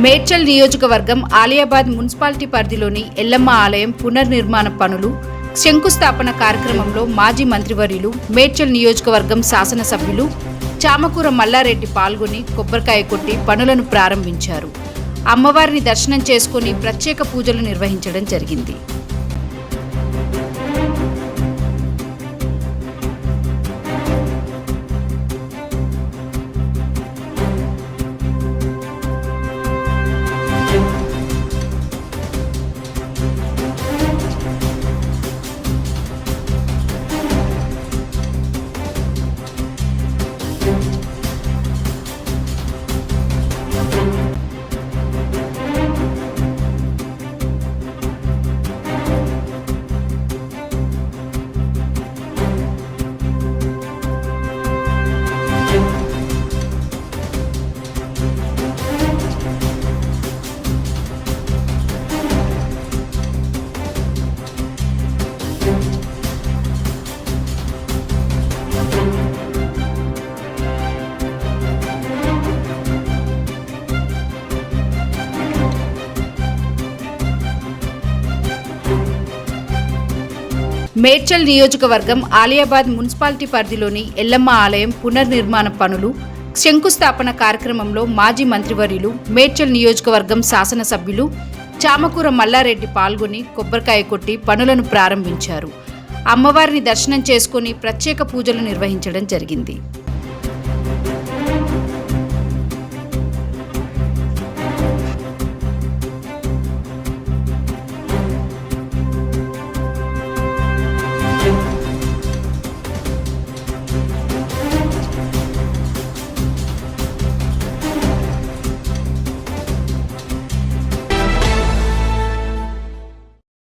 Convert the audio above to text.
మేడ్చల్ నియోజకవర్గం ఆలియాబాద్ మున్సిపాలిటీ పరిధిలోని ఎల్లమ్మ ఆలయం పునర్నిర్మాణ పనులు శంకుస్థాపన కార్యక్రమంలో మాజీ మంత్రివర్యులు మేడ్చల్ నియోజకవర్గం శాసనసభ్యులు చామకూర మల్లారెడ్డి పాల్గొని కొబ్బరికాయ కొట్టి పనులను ప్రారంభించారు. అమ్మవారిని దర్శనం చేసుకుని ప్రత్యేక పూజలు నిర్వహించడం జరిగింది. మేడ్చల్ నియోజకవర్గం ఆలియాబాద్ మున్సిపాలిటీ పరిధిలోని ఎల్లమ్మ ఆలయం పునర్నిర్మాణ పనులు శంకుస్థాపన కార్యక్రమంలో మాజీ మంత్రివర్యులు మేడ్చల్ నియోజకవర్గం శాసనసభ్యులు చామకూర మల్లారెడ్డి పాల్గొని కొబ్బరికాయ కొట్టి పనులను ప్రారంభించారు. అమ్మవారిని దర్శనం చేసుకుని ప్రత్యేక పూజలు నిర్వహించడం జరిగింది.